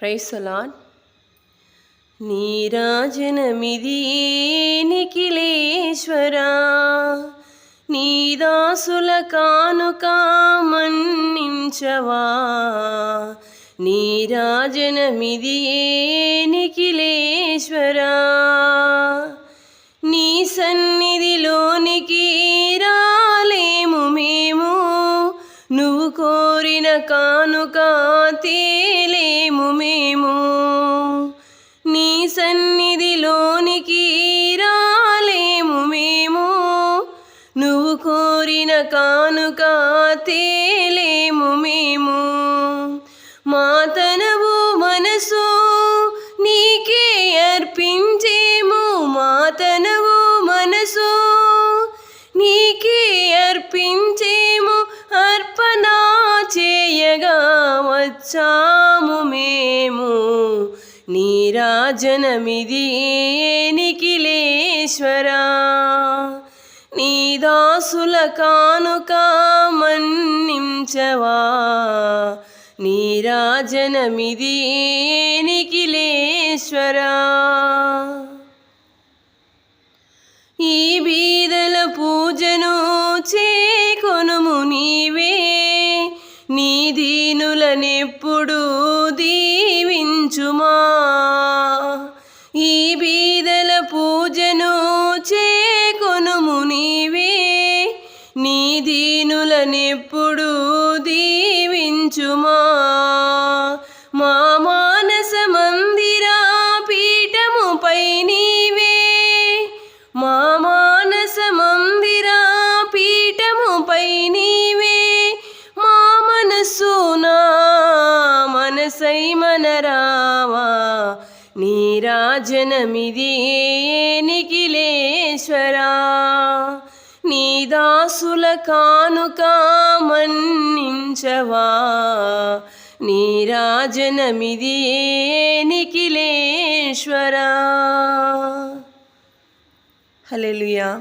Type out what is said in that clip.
ప్రైసలాన్ నీరాజనమిది నిఖిలేశ్వరా నీదాసుల కానుక మన్నించవా. నీరాజనమిది నిఖిలేశ్వరా. కోరిన కానుక తేలేము మేము. నీ సన్నిధిలోనికి రాలేము మేము. నువ్వు కోరిన కానుక తేలేము మేము. మా తనవు మనసు నీకే అర్పించేము మాతను వచ్చాము మేము. నీరాజనమిది నిఖిలేశ్వరా. నీ దాసుల కానుక మన్నించవా. నీరాజనమిది నిఖిలేశ్వరా. ఈ నీ దీనులనెప్పుడు దీవించుమా? ఈ బీదల పూజను చేకొనుము నీవే. నీ దీనులనెప్పుడు దీవించుమా? మనసై మనరావా నీరాజనమిది నిఖిలేశ్వరా? నీ దాసుల కానుక మన్నించవా? నీరాజనమిది నిఖిలేశ్వరా? హల్లెలూయా.